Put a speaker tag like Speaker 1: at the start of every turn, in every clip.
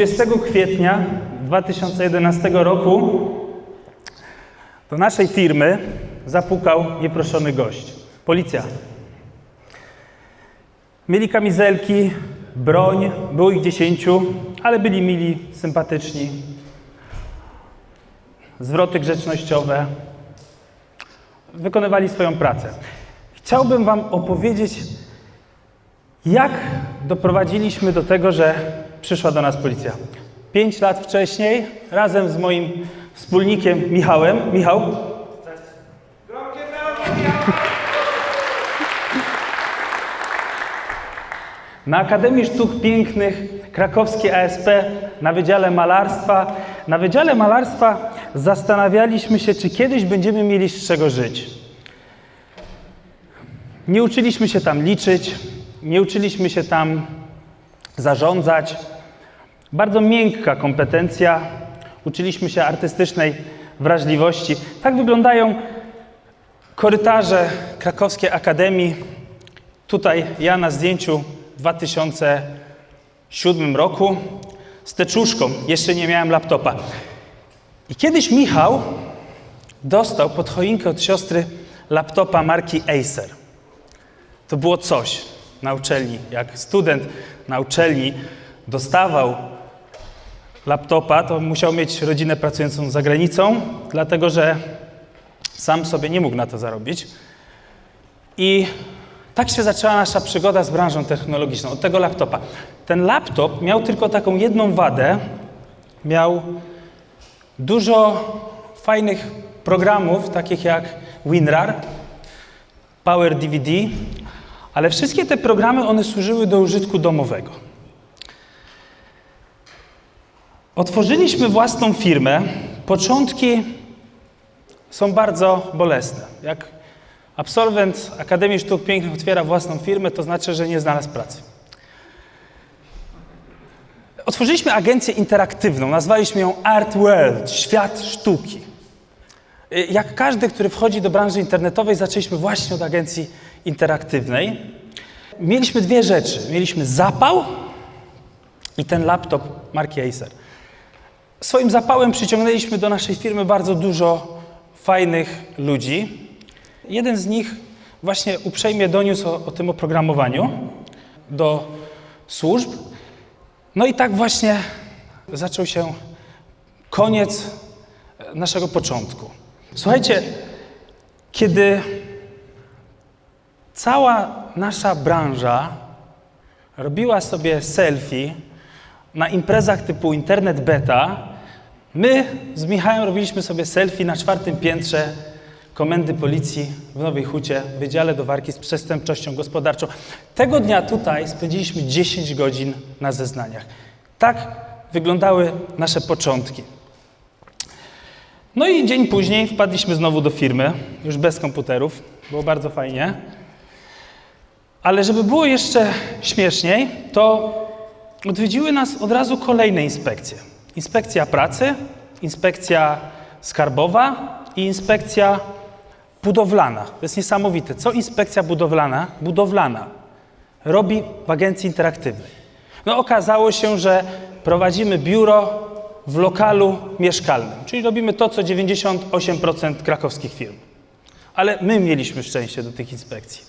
Speaker 1: 20 kwietnia 2011 roku do naszej firmy zapukał nieproszony gość. Policja. Mieli kamizelki, broń, było ich dziesięciu, ale byli mili, sympatyczni. Zwroty grzecznościowe. Wykonywali swoją pracę. Chciałbym Wam opowiedzieć, jak doprowadziliśmy do tego, że przyszła do nas policja. Pięć lat wcześniej, razem z moim wspólnikiem Michałem. Michał, Na Akademii Sztuk Pięknych Krakowskiej ASP na Wydziale Malarstwa. Na Wydziale Malarstwa zastanawialiśmy się, czy kiedyś będziemy mieli z czego żyć. Nie uczyliśmy się tam liczyć, nie uczyliśmy się tam zarządzać. Bardzo miękka kompetencja. Uczyliśmy się artystycznej wrażliwości. Tak wyglądają korytarze Krakowskiej Akademii. Tutaj ja na zdjęciu w 2007 roku z teczuszką. Jeszcze nie miałem laptopa. I kiedyś Michał dostał pod choinkę od siostry laptopa marki Acer. To było coś na uczelni. Jak student na uczelni dostawał laptopa, to musiał mieć rodzinę pracującą za granicą, dlatego że sam sobie nie mógł na to zarobić. I tak się zaczęła nasza przygoda z branżą technologiczną, od tego laptopa. Ten laptop miał tylko taką jedną wadę. Miał dużo fajnych programów, takich jak WinRAR, Power DVD, ale wszystkie te programy, one służyły do użytku domowego. Otworzyliśmy własną firmę. Początki są bardzo bolesne. Jak absolwent Akademii Sztuk Pięknych otwiera własną firmę, to znaczy, że nie znalazł pracy. Otworzyliśmy agencję interaktywną, nazwaliśmy ją Art World, świat sztuki. Jak każdy, który wchodzi do branży internetowej, zaczęliśmy właśnie od agencji interaktywnej. Mieliśmy dwie rzeczy. Mieliśmy zapał i ten laptop marki Acer. Swoim zapałem przyciągnęliśmy do naszej firmy bardzo dużo fajnych ludzi. Jeden z nich właśnie uprzejmie doniósł o, o tym oprogramowaniu do służb. No i tak właśnie zaczął się koniec naszego początku. Słuchajcie, kiedy cała nasza branża robiła sobie selfie na imprezach typu Internet Beta, my z Michałem robiliśmy sobie selfie na czwartym piętrze Komendy Policji w Nowej Hucie w Wydziale do Walki z Przestępczością Gospodarczą. Tego dnia tutaj spędziliśmy 10 godzin na zeznaniach. Tak wyglądały nasze początki. No i dzień później wpadliśmy znowu do firmy, już bez komputerów. Było bardzo fajnie. Ale żeby było jeszcze śmieszniej, to odwiedziły nas od razu kolejne inspekcje. Inspekcja pracy, inspekcja skarbowa i inspekcja budowlana. To jest niesamowite. Co inspekcja budowlana, budowlana robi w agencji interaktywnej? No okazało się, że prowadzimy biuro w lokalu mieszkalnym, czyli robimy to, co 98% krakowskich firm. Ale my mieliśmy szczęście do tych inspekcji.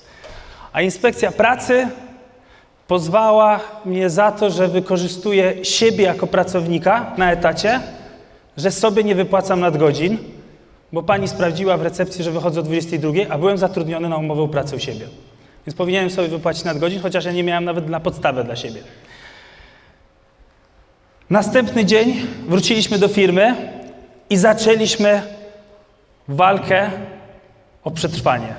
Speaker 1: A inspekcja pracy pozwała mnie za to, że wykorzystuję siebie jako pracownika na etacie, że sobie nie wypłacam nadgodzin, bo pani sprawdziła w recepcji, że wychodzę o 22, a byłem zatrudniony na umowę o pracę u siebie. Więc powinienem sobie wypłacić nadgodzin, chociaż ja nie miałem nawet na podstawę dla siebie. Następny dzień wróciliśmy do firmy i zaczęliśmy walkę o przetrwanie.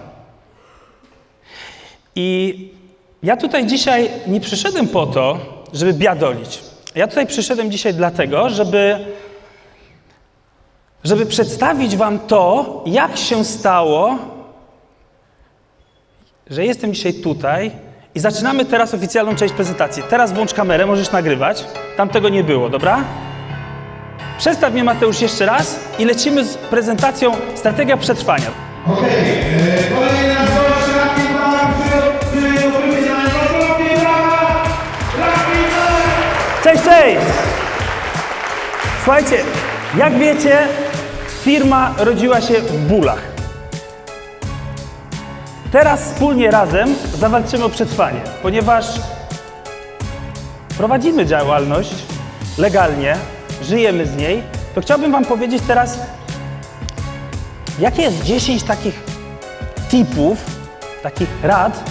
Speaker 1: I ja tutaj dzisiaj nie przyszedłem po to, żeby biadolić. Ja tutaj przyszedłem dzisiaj dlatego, żeby, żeby przedstawić Wam to, jak się stało, że jestem dzisiaj tutaj i zaczynamy teraz oficjalną część prezentacji. Teraz włącz kamerę, możesz nagrywać. Tam tego nie było, dobra? Przedstaw mnie Mateusz jeszcze raz i lecimy z prezentacją Strategia Przetrwania.
Speaker 2: Okej, e,
Speaker 1: Słuchajcie, jak wiecie, firma rodziła się w bólach. Teraz wspólnie razem zawalczymy o przetrwanie, ponieważ prowadzimy działalność legalnie, żyjemy z niej, to chciałbym Wam powiedzieć teraz, jakie jest 10 takich tipów, takich rad,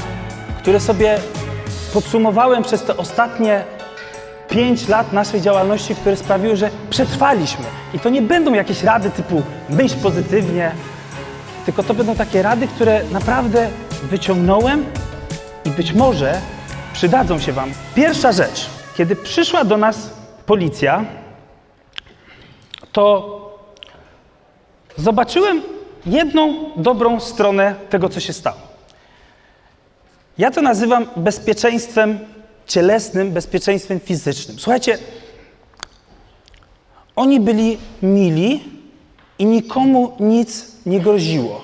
Speaker 1: które sobie podsumowałem przez te ostatnie 5 lat naszej działalności, które sprawiły, że przetrwaliśmy. I to nie będą jakieś rady typu myśl pozytywnie, tylko to będą takie rady, które naprawdę wyciągnąłem i być może przydadzą się Wam. Pierwsza rzecz, kiedy przyszła do nas policja, to zobaczyłem jedną dobrą stronę tego, co się stało. Ja to nazywam bezpieczeństwem cielesnym, bezpieczeństwem fizycznym. Słuchajcie, oni byli mili i nikomu nic nie groziło.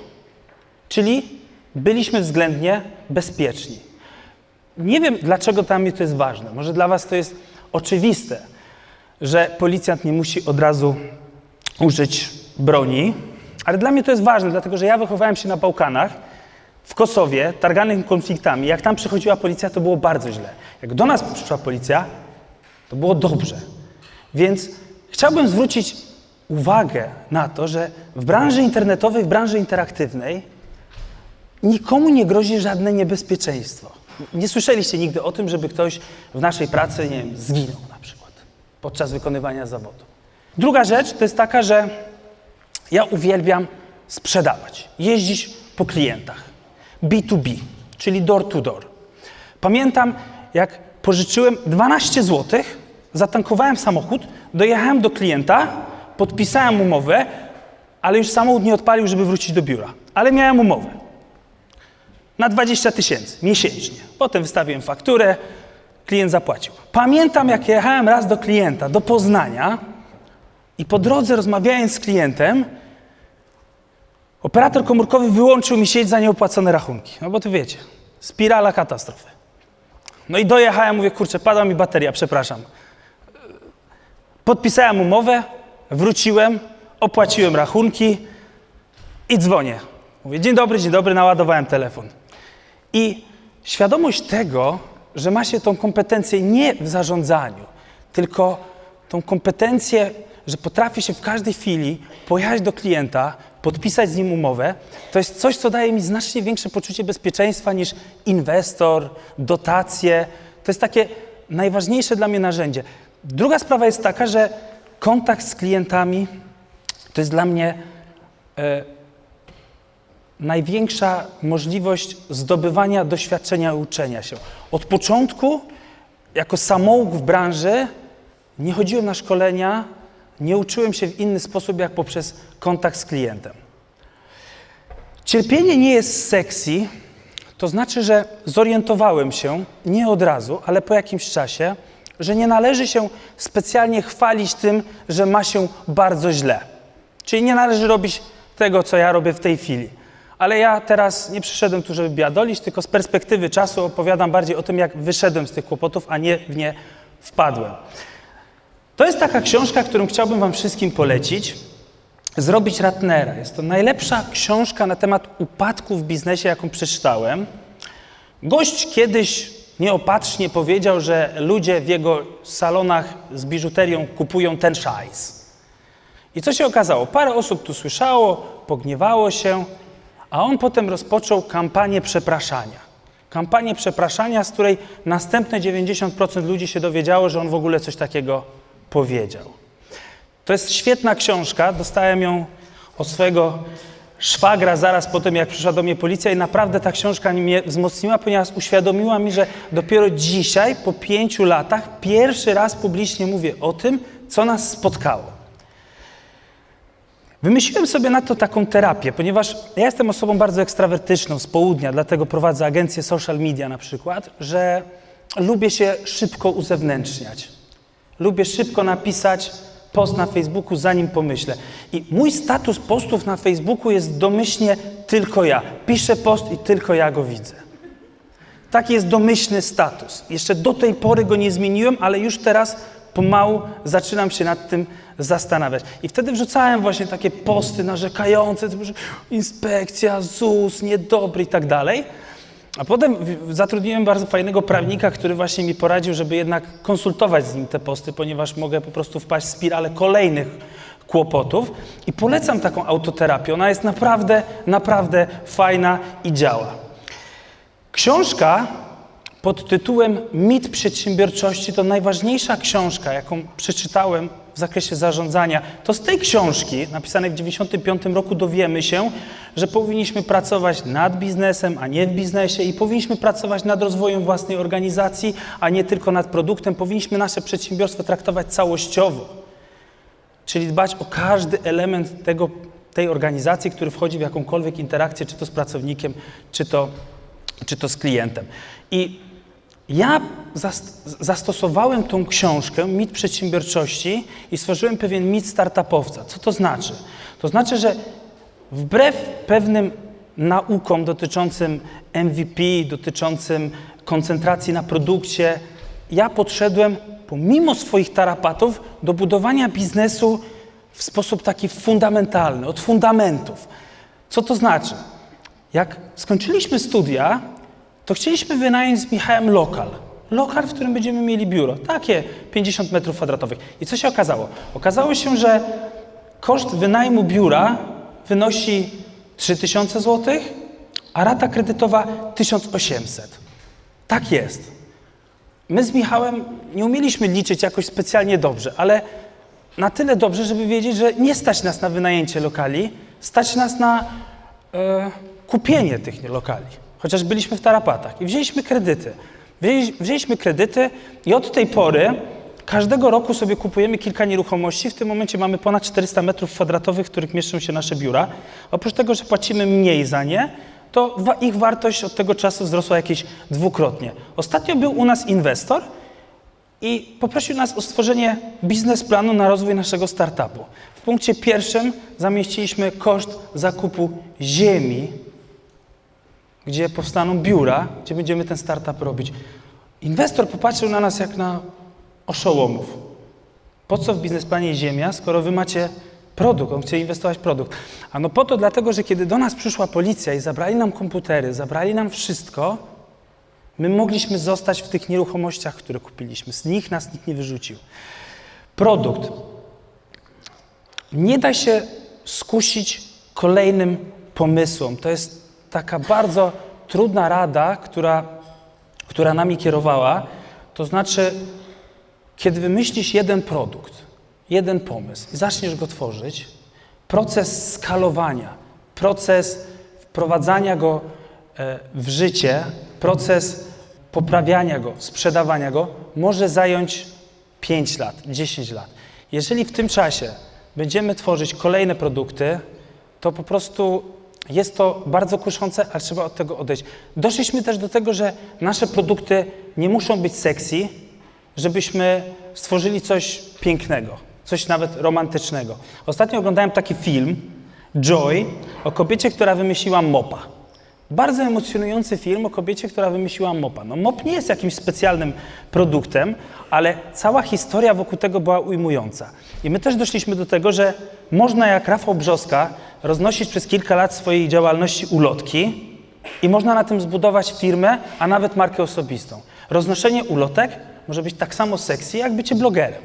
Speaker 1: Czyli byliśmy względnie bezpieczni. Nie wiem, dlaczego dla mnie to jest ważne. Może dla Was to jest oczywiste, że policjant nie musi od razu użyć broni, ale dla mnie to jest ważne, dlatego że ja wychowałem się na Bałkanach, w Kosowie, targanym konfliktami. Jak tam przychodziła policja, to było bardzo źle. Jak do nas przyszła policja, to było dobrze. Więc chciałbym zwrócić uwagę na to, że w branży internetowej, w branży interaktywnej nikomu nie grozi żadne niebezpieczeństwo. Nie słyszeliście nigdy o tym, żeby ktoś w naszej pracy, nie wiem, zginął na przykład podczas wykonywania zawodu. Druga rzecz to jest taka, że ja uwielbiam sprzedawać, jeździć po klientach. B2B, czyli door to door. Pamiętam, jak pożyczyłem 12 zł, zatankowałem samochód, dojechałem do klienta, podpisałem umowę, ale już samochód nie odpalił, żeby wrócić do biura. Ale miałem umowę na 20 tysięcy miesięcznie. Potem wystawiłem fakturę, klient zapłacił. Pamiętam, jak jechałem raz do klienta, do Poznania i po drodze rozmawiając z klientem, operator komórkowy wyłączył mi sieć za nieopłacone rachunki. No bo to wiecie, spirala katastrofy. No i dojechałem, mówię, kurczę, padła mi bateria, przepraszam. Podpisałem umowę, wróciłem, opłaciłem rachunki i dzwonię. Mówię, dzień dobry, dzień dobry, naładowałem telefon. I świadomość tego, że ma się tą kompetencję nie w zarządzaniu, tylko tą kompetencję, że potrafi się w każdej chwili pojechać do klienta, podpisać z nim umowę, to jest coś, co daje mi znacznie większe poczucie bezpieczeństwa niż inwestor, dotacje. To jest takie najważniejsze dla mnie narzędzie. Druga sprawa jest taka, że kontakt z klientami to jest dla mnie e, największa możliwość zdobywania doświadczenia i uczenia się. Od początku, jako samouk w branży, nie chodziłem na szkolenia, nie uczyłem się w inny sposób jak poprzez kontakt z klientem. Cierpienie nie jest sexy, to znaczy, że zorientowałem się nie od razu, ale po jakimś czasie, że nie należy się specjalnie chwalić tym, że ma się bardzo źle. Czyli nie należy robić tego, co ja robię w tej chwili. Ale ja teraz nie przyszedłem tu, żeby biadolić, tylko z perspektywy czasu opowiadam bardziej o tym, jak wyszedłem z tych kłopotów, a nie w nie wpadłem. To jest taka książka, którą chciałbym Wam wszystkim polecić. Zrobić Ratnera. Jest to najlepsza książka na temat upadku w biznesie, jaką przeczytałem. Gość kiedyś nieopatrznie powiedział, że ludzie w jego salonach z biżuterią kupują ten szajs. I co się okazało? Parę osób tu słyszało, pogniewało się, a on potem rozpoczął kampanię przepraszania. Kampanię przepraszania, z której następne 90% ludzi się dowiedziało, że on w ogóle coś takiego powiedział. To jest świetna książka, dostałem ją od swojego szwagra zaraz po tym, jak przyszła do mnie policja i naprawdę ta książka mnie wzmocniła, ponieważ uświadomiła mi, że dopiero dzisiaj, po pięciu latach, pierwszy raz publicznie mówię o tym, co nas spotkało. Wymyśliłem sobie na to taką terapię, ponieważ ja jestem osobą bardzo ekstrawertyczną z południa, dlatego prowadzę agencję social media na przykład, że lubię się szybko uzewnętrzniać. Lubię szybko napisać post na Facebooku, zanim pomyślę. I mój status postów na Facebooku jest domyślnie tylko ja. Piszę post i tylko ja go widzę. Taki jest domyślny status. Jeszcze do tej pory go nie zmieniłem, ale już teraz pomału zaczynam się nad tym zastanawiać. I wtedy wrzucałem właśnie takie posty narzekające, inspekcja, ZUS, niedobry i tak dalej. A potem zatrudniłem bardzo fajnego prawnika, który właśnie mi poradził, żeby jednak konsultować z nim te posty, ponieważ mogę po prostu wpaść w spiralę kolejnych kłopotów. I polecam taką autoterapię. Ona jest naprawdę, naprawdę fajna i działa. Książka pod tytułem Mit przedsiębiorczości to najważniejsza książka, jaką przeczytałem w zakresie zarządzania. To z tej książki, napisanej w 1995 roku, dowiemy się, że powinniśmy pracować nad biznesem, a nie w biznesie i powinniśmy pracować nad rozwojem własnej organizacji, a nie tylko nad produktem. Powinniśmy nasze przedsiębiorstwo traktować całościowo, czyli dbać o każdy element tego, tej organizacji, który wchodzi w jakąkolwiek interakcję, czy to z pracownikiem, czy to czy to z klientem. I ja zas- zastosowałem tą książkę, mit przedsiębiorczości i stworzyłem pewien mit startupowca. Co to znaczy? To znaczy, że wbrew pewnym naukom dotyczącym MVP, dotyczącym koncentracji na produkcie, ja podszedłem, pomimo swoich tarapatów, do budowania biznesu w sposób taki fundamentalny, od fundamentów. Co to znaczy? Jak skończyliśmy studia, to chcieliśmy wynająć z Michałem lokal. Lokal, w którym będziemy mieli biuro. Takie 50 metrów kwadratowych. I co się okazało? Okazało się, że koszt wynajmu biura wynosi 3000 zł, a rata kredytowa 1800. Tak jest. My z Michałem nie umieliśmy liczyć jakoś specjalnie dobrze, ale na tyle dobrze, żeby wiedzieć, że nie stać nas na wynajęcie lokali, stać nas na e, kupienie tych lokali. Chociaż byliśmy w tarapatach i wzięliśmy kredyty. Wzięli- Wzięliśmy kredyty i od tej pory każdego roku sobie kupujemy kilka nieruchomości. W tym momencie mamy ponad 400 metrów kwadratowych, w których mieszczą się nasze biura. Oprócz tego, że płacimy mniej za nie, to ich wartość od tego czasu wzrosła jakieś dwukrotnie. Ostatnio był u nas inwestor, i poprosił nas o stworzenie biznesplanu na rozwój naszego startupu. W punkcie pierwszym zamieściliśmy koszt zakupu ziemi, gdzie powstaną biura, gdzie będziemy ten startup robić. Inwestor popatrzył na nas jak na oszołomów. Po co w biznesplanie ziemia, skoro wy macie produkt, on chce inwestować w produkt. A no po to dlatego, że kiedy do nas przyszła policja i zabrali nam komputery, zabrali nam wszystko, My mogliśmy zostać w tych nieruchomościach, które kupiliśmy. Z nich nas nikt nie wyrzucił. Produkt. Nie da się skusić kolejnym pomysłom. To jest taka bardzo trudna rada, która, która nami kierowała. To znaczy, kiedy wymyślisz jeden produkt, jeden pomysł i zaczniesz go tworzyć, proces skalowania, proces wprowadzania go e, w życie, proces poprawiania go, sprzedawania go może zająć 5 lat, 10 lat. Jeżeli w tym czasie będziemy tworzyć kolejne produkty, to po prostu jest to bardzo kuszące, ale trzeba od tego odejść. Doszliśmy też do tego, że nasze produkty nie muszą być sexy, żebyśmy stworzyli coś pięknego, coś nawet romantycznego. Ostatnio oglądałem taki film, Joy, o kobiecie, która wymyśliła mopa. Bardzo emocjonujący film o kobiecie, która wymyśliła mopa. No mop nie jest jakimś specjalnym produktem, ale cała historia wokół tego była ujmująca. I my też doszliśmy do tego, że można jak Rafał Brzoska roznosić przez kilka lat swojej działalności ulotki i można na tym zbudować firmę, a nawet markę osobistą. Roznoszenie ulotek może być tak samo sexy, jak bycie blogerem.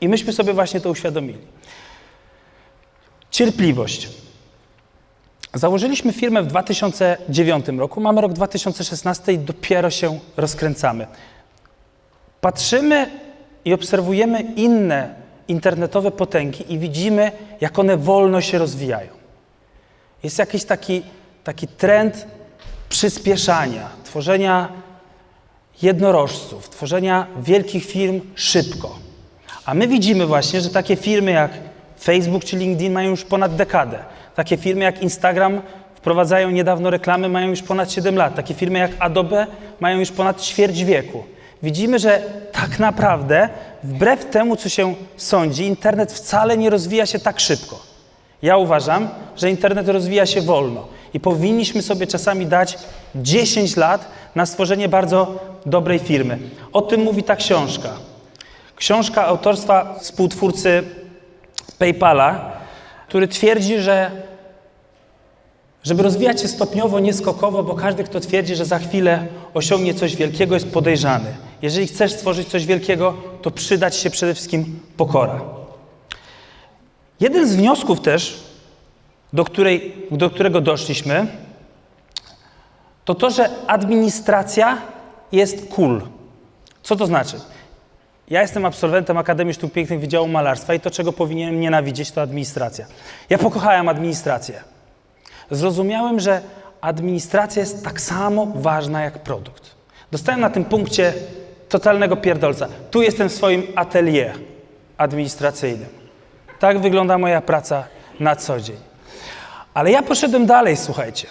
Speaker 1: I myśmy sobie właśnie to uświadomili. Cierpliwość. Założyliśmy firmę w 2009 roku, mamy rok 2016 i dopiero się rozkręcamy. Patrzymy i obserwujemy inne internetowe potęgi i widzimy, jak one wolno się rozwijają. Jest jakiś taki, taki trend przyspieszania, tworzenia jednorożców, tworzenia wielkich firm szybko. A my widzimy właśnie, że takie firmy jak Facebook czy LinkedIn mają już ponad dekadę. Takie firmy jak Instagram wprowadzają niedawno reklamy, mają już ponad 7 lat. Takie firmy jak Adobe mają już ponad ćwierć wieku. Widzimy, że tak naprawdę, wbrew temu, co się sądzi, internet wcale nie rozwija się tak szybko. Ja uważam, że internet rozwija się wolno i powinniśmy sobie czasami dać 10 lat na stworzenie bardzo dobrej firmy. O tym mówi ta książka. Książka autorstwa współtwórcy PayPala, który twierdzi, że żeby rozwijać się stopniowo, nie skokowo, bo każdy, kto twierdzi, że za chwilę osiągnie coś wielkiego, jest podejrzany. Jeżeli chcesz stworzyć coś wielkiego, to przydać się przede wszystkim pokora. Jeden z wniosków też, do, której, do którego doszliśmy, to to, że administracja jest cool. Co to znaczy? Ja jestem absolwentem Akademii Sztuk Pięknych Wydziału Malarstwa i to, czego powinienem nienawidzieć, to administracja. Ja pokochałem administrację. Zrozumiałem, że administracja jest tak samo ważna jak produkt. Dostałem na tym punkcie totalnego pierdolca. Tu jestem w swoim atelier administracyjnym. Tak wygląda moja praca na co dzień. Ale ja poszedłem dalej, słuchajcie.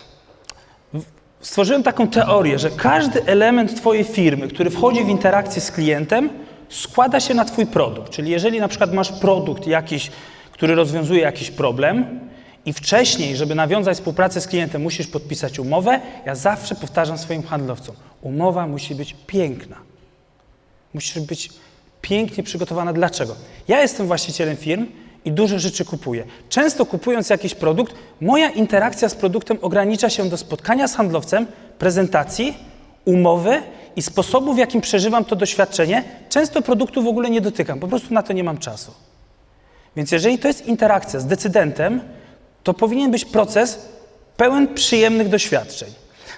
Speaker 1: Stworzyłem taką teorię, że każdy element Twojej firmy, który wchodzi w interakcję z klientem, składa się na Twój produkt. Czyli jeżeli na przykład masz produkt jakiś, który rozwiązuje jakiś problem i wcześniej, żeby nawiązać współpracę z klientem, musisz podpisać umowę, ja zawsze powtarzam swoim handlowcom, umowa musi być piękna. Musisz być pięknie przygotowana. Dlaczego? Ja jestem właścicielem firm i dużo rzeczy kupuję. Często kupując jakiś produkt, moja interakcja z produktem ogranicza się do spotkania z handlowcem, prezentacji, umowy i sposobu, w jakim przeżywam to doświadczenie. Często produktu w ogóle nie dotykam, po prostu na to nie mam czasu. Więc jeżeli to jest interakcja z decydentem, to powinien być proces pełen przyjemnych doświadczeń.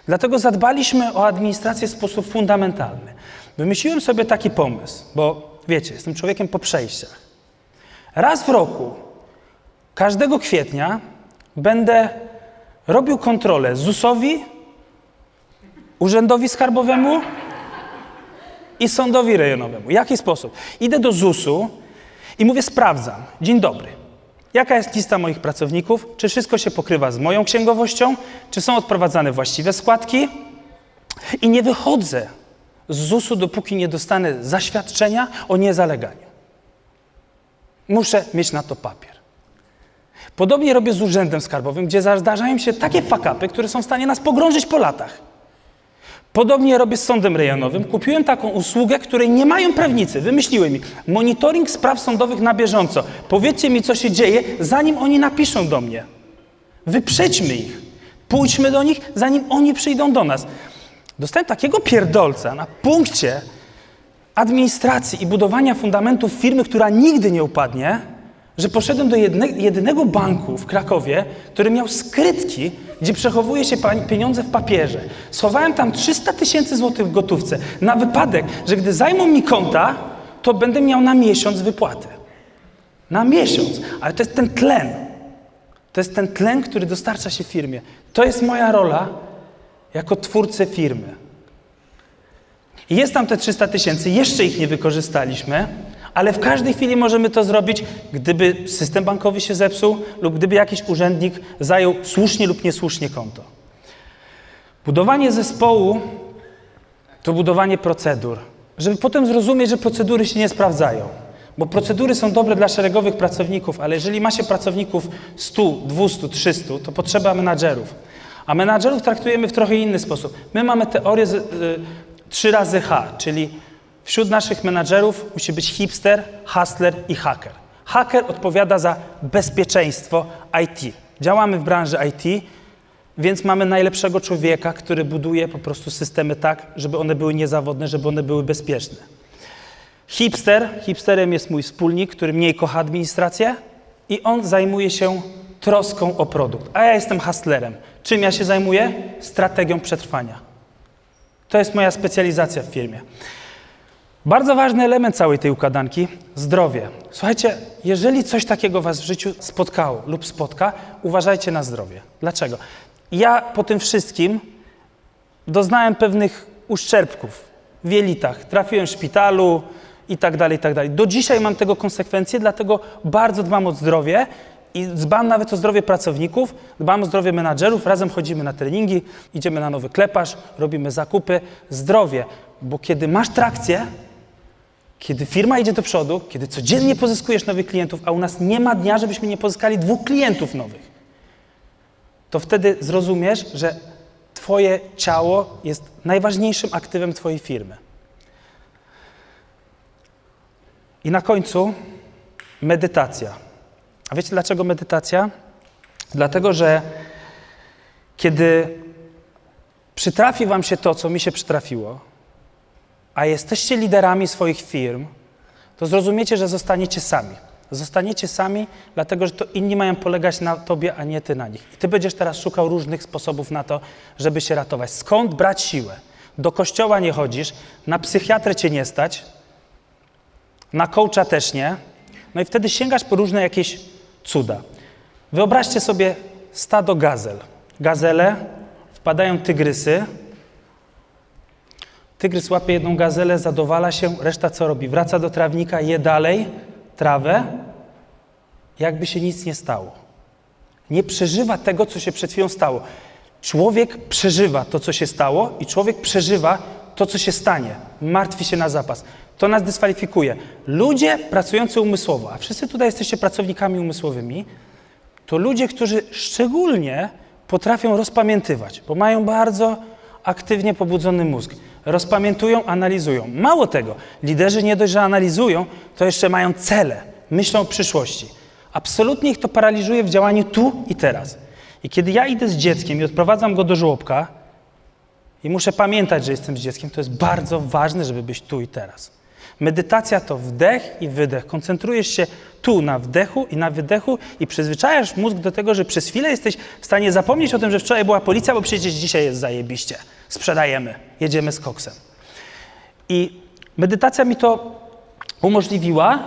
Speaker 1: Dlatego zadbaliśmy o administrację w sposób fundamentalny. Wymyśliłem sobie taki pomysł, bo wiecie, jestem człowiekiem po przejściach. Raz w roku, każdego kwietnia, będę robił kontrolę ZUS-owi, Urzędowi Skarbowemu i Sądowi Rejonowemu. Jaki sposób? Idę do ZUS-u i mówię, sprawdzam. Dzień dobry. Jaka jest lista moich pracowników? Czy wszystko się pokrywa z moją księgowością? Czy są odprowadzane właściwe składki? I nie wychodzę z ZUS-u, dopóki nie dostanę zaświadczenia o niezaleganiu. Muszę mieć na to papier. Podobnie robię z urzędem skarbowym, gdzie zdarzają się takie fakapy, które są w stanie nas pogrążyć po latach. Podobnie robię z sądem rejonowym. Kupiłem taką usługę, której nie mają prawnicy. Wymyśliłem mi monitoring spraw sądowych na bieżąco. Powiedzcie mi, co się dzieje, zanim oni napiszą do mnie. Wyprzedźmy ich. Pójdźmy do nich, zanim oni przyjdą do nas. Dostałem takiego pierdolca na punkcie administracji i budowania fundamentów firmy, która nigdy nie upadnie, że poszedłem do jedne, jedynego banku w Krakowie, który miał skrytki, gdzie przechowuje się pieniądze w papierze. Schowałem tam 300 tysięcy złotych w gotówce na wypadek, że gdy zajmą mi konta, to będę miał na miesiąc wypłaty. Na miesiąc. Ale to jest ten tlen. To jest ten tlen, który dostarcza się firmie. To jest moja rola jako twórcy firmy. I Jest tam te 300 tysięcy, jeszcze ich nie wykorzystaliśmy, ale w każdej chwili możemy to zrobić, gdyby system bankowy się zepsuł lub gdyby jakiś urzędnik zajął słusznie lub niesłusznie konto. Budowanie zespołu to budowanie procedur, żeby potem zrozumieć, że procedury się nie sprawdzają. Bo procedury są dobre dla szeregowych pracowników, ale jeżeli ma się pracowników 100, 200, 300, to potrzeba menadżerów. A menadżerów traktujemy w trochę inny sposób. My mamy teorię z, y, 3 razy H, czyli wśród naszych menadżerów musi być hipster, hustler i hacker. Hacker odpowiada za bezpieczeństwo IT. Działamy w branży IT, więc mamy najlepszego człowieka, który buduje po prostu systemy tak, żeby one były niezawodne, żeby one były bezpieczne. Hipster, hipsterem jest mój wspólnik, który mniej kocha administrację i on zajmuje się troską o produkt, a ja jestem hustlerem. Czym ja się zajmuję? Strategią przetrwania. To jest moja specjalizacja w firmie. Bardzo ważny element całej tej układanki zdrowie. Słuchajcie, jeżeli coś takiego Was w życiu spotkało lub spotka, uważajcie na zdrowie. Dlaczego? Ja po tym wszystkim doznałem pewnych uszczerbków w jelitach. Trafiłem w szpitalu i tak dalej, i tak dalej. Do dzisiaj mam tego konsekwencje, dlatego bardzo dbam o zdrowie i dbam nawet o zdrowie pracowników, dbam o zdrowie menadżerów, razem chodzimy na treningi, idziemy na nowy kleparz, robimy zakupy. Zdrowie, bo kiedy masz trakcję, kiedy firma idzie do przodu, kiedy codziennie pozyskujesz nowych klientów, a u nas nie ma dnia, żebyśmy nie pozyskali dwóch klientów nowych, to wtedy zrozumiesz, że Twoje ciało jest najważniejszym aktywem Twojej firmy. I na końcu medytacja. A wiecie dlaczego medytacja? Dlatego, że kiedy przytrafi Wam się to, co mi się przytrafiło, a jesteście liderami swoich firm, to zrozumiecie, że zostaniecie sami. Zostaniecie sami, dlatego że to inni mają polegać na tobie, a nie ty na nich. I ty będziesz teraz szukał różnych sposobów na to, żeby się ratować. Skąd brać siłę? Do kościoła nie chodzisz, na psychiatrę cię nie stać, na coacha też nie. No i wtedy sięgasz po różne jakieś cuda. Wyobraźcie sobie stado gazel. Gazele, wpadają tygrysy, Tygrys łapie jedną gazelę, zadowala się, reszta co robi? Wraca do trawnika, je dalej trawę, jakby się nic nie stało. Nie przeżywa tego, co się przed chwilą stało. Człowiek przeżywa to, co się stało, i człowiek przeżywa to, co się stanie. Martwi się na zapas. To nas dyskwalifikuje. Ludzie pracujący umysłowo, a wszyscy tutaj jesteście pracownikami umysłowymi, to ludzie, którzy szczególnie potrafią rozpamiętywać, bo mają bardzo aktywnie pobudzony mózg. Rozpamiętują, analizują. Mało tego, liderzy nie dość, że analizują, to jeszcze mają cele, myślą o przyszłości. Absolutnie ich to paraliżuje w działaniu tu i teraz. I kiedy ja idę z dzieckiem i odprowadzam go do żłobka i muszę pamiętać, że jestem z dzieckiem, to jest bardzo ważne, żeby być tu i teraz. Medytacja to wdech i wydech. Koncentrujesz się tu na wdechu i na wydechu i przyzwyczajasz mózg do tego, że przez chwilę jesteś w stanie zapomnieć o tym, że wczoraj była policja, bo przecież dzisiaj jest zajebiście. Sprzedajemy, jedziemy z koksem. I medytacja mi to umożliwiła,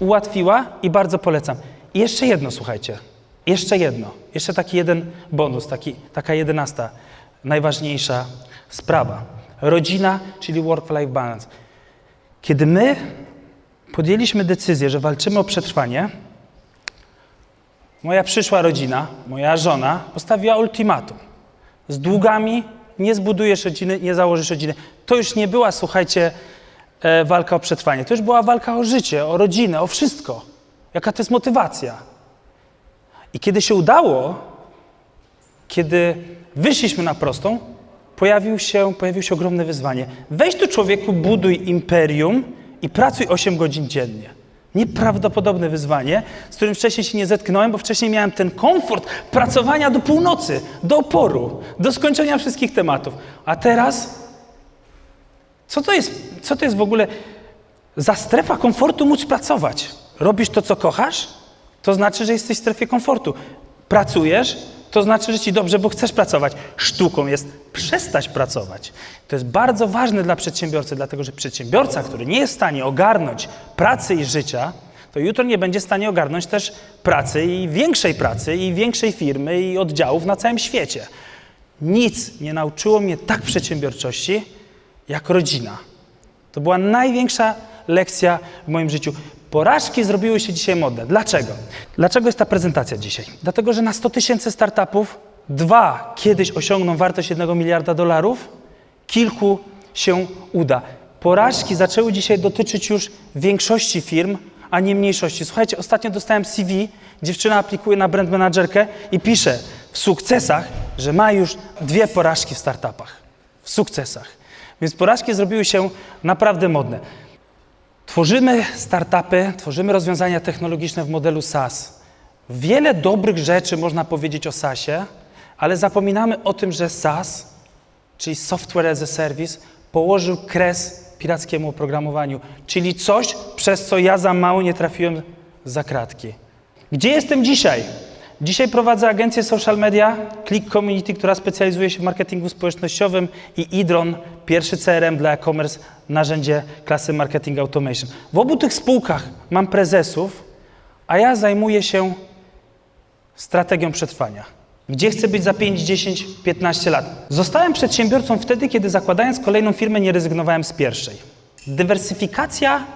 Speaker 1: ułatwiła i bardzo polecam. I jeszcze jedno, słuchajcie. Jeszcze jedno. Jeszcze taki jeden bonus, taki, taka jedenasta, najważniejsza sprawa. Rodzina, czyli work-life balance. Kiedy my podjęliśmy decyzję, że walczymy o przetrwanie, moja przyszła rodzina, moja żona postawiła ultimatum. Z długami nie zbudujesz rodziny, nie założysz rodziny. To już nie była, słuchajcie, e, walka o przetrwanie. To już była walka o życie, o rodzinę, o wszystko. Jaka to jest motywacja. I kiedy się udało, kiedy wyszliśmy na prostą, pojawił się, pojawiło się ogromne wyzwanie. Weź tu człowieku, buduj imperium i pracuj 8 godzin dziennie. Nieprawdopodobne wyzwanie, z którym wcześniej się nie zetknąłem, bo wcześniej miałem ten komfort pracowania do północy, do oporu, do skończenia wszystkich tematów. A teraz, co to jest, co to jest w ogóle za strefa komfortu móc pracować? Robisz to, co kochasz? To znaczy, że jesteś w strefie komfortu. Pracujesz, to znaczy, że ci dobrze, bo chcesz pracować. Sztuką jest przestać pracować. To jest bardzo ważne dla przedsiębiorcy, dlatego że przedsiębiorca, który nie jest w stanie ogarnąć pracy i życia, to jutro nie będzie w stanie ogarnąć też pracy i większej pracy i większej firmy i oddziałów na całym świecie. Nic nie nauczyło mnie tak przedsiębiorczości jak rodzina. To była największa lekcja w moim życiu. Porażki zrobiły się dzisiaj modne. Dlaczego? Dlaczego jest ta prezentacja dzisiaj? Dlatego, że na 100 tysięcy startupów dwa kiedyś osiągną wartość 1 miliarda dolarów, kilku się uda. Porażki zaczęły dzisiaj dotyczyć już większości firm, a nie mniejszości. Słuchajcie, ostatnio dostałem CV, dziewczyna aplikuje na brand managerkę i pisze w sukcesach, że ma już dwie porażki w startupach. W sukcesach. Więc porażki zrobiły się naprawdę modne. Tworzymy startupy, tworzymy rozwiązania technologiczne w modelu SaaS. Wiele dobrych rzeczy można powiedzieć o SaaSie, ale zapominamy o tym, że SaaS, czyli Software as a Service, położył kres pirackiemu oprogramowaniu, czyli coś, przez co ja za mało nie trafiłem za kratki. Gdzie jestem dzisiaj? Dzisiaj prowadzę agencję social media Click Community, która specjalizuje się w marketingu społecznościowym i Idron, pierwszy CRM dla e-commerce, narzędzie klasy Marketing Automation. W obu tych spółkach mam prezesów, a ja zajmuję się strategią przetrwania. Gdzie chcę być za 5, 10, 15 lat? Zostałem przedsiębiorcą wtedy, kiedy zakładając kolejną firmę nie rezygnowałem z pierwszej. Dywersyfikacja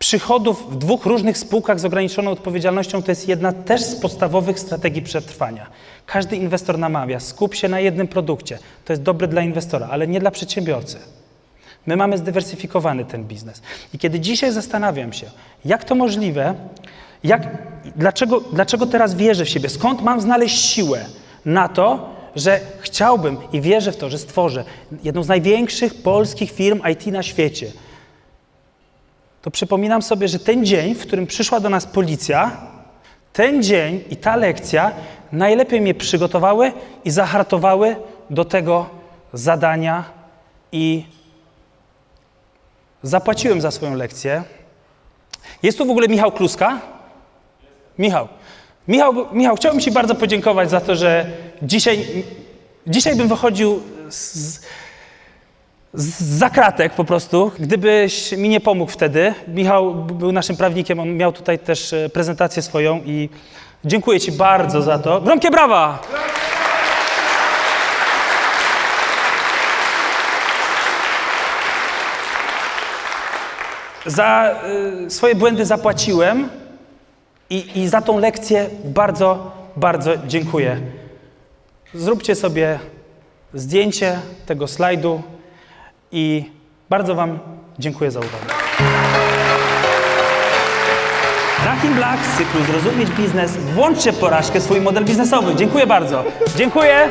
Speaker 1: przychodów w dwóch różnych spółkach z ograniczoną odpowiedzialnością to jest jedna też z podstawowych strategii przetrwania. Każdy inwestor namawia, skup się na jednym produkcie. To jest dobre dla inwestora, ale nie dla przedsiębiorcy. My mamy zdywersyfikowany ten biznes. I kiedy dzisiaj zastanawiam się, jak to możliwe, jak, dlaczego, dlaczego teraz wierzę w siebie, skąd mam znaleźć siłę na to, że chciałbym i wierzę w to, że stworzę jedną z największych polskich firm IT na świecie. To przypominam sobie, że ten dzień, w którym przyszła do nas policja, ten dzień i ta lekcja najlepiej mnie przygotowały i zahartowały do tego zadania i zapłaciłem za swoją lekcję. Jest tu w ogóle Michał Kluska? Michał. Michał, Michał, chciałbym Ci bardzo podziękować za to, że dzisiaj, dzisiaj bym wychodził z, z zakratek po prostu, gdybyś mi nie pomógł wtedy. Michał był naszym prawnikiem, on miał tutaj też e, prezentację swoją i dziękuję Ci bardzo za to. Gromkie brawa! Za y, swoje błędy zapłaciłem i, i za tą lekcję bardzo, bardzo dziękuję. Zróbcie sobie zdjęcie tego slajdu i bardzo Wam dziękuję za uwagę. Tracking Black z cyklu Zrozumieć Biznes. Włączcie porażkę swój model biznesowy. Dziękuję bardzo. Dziękuję.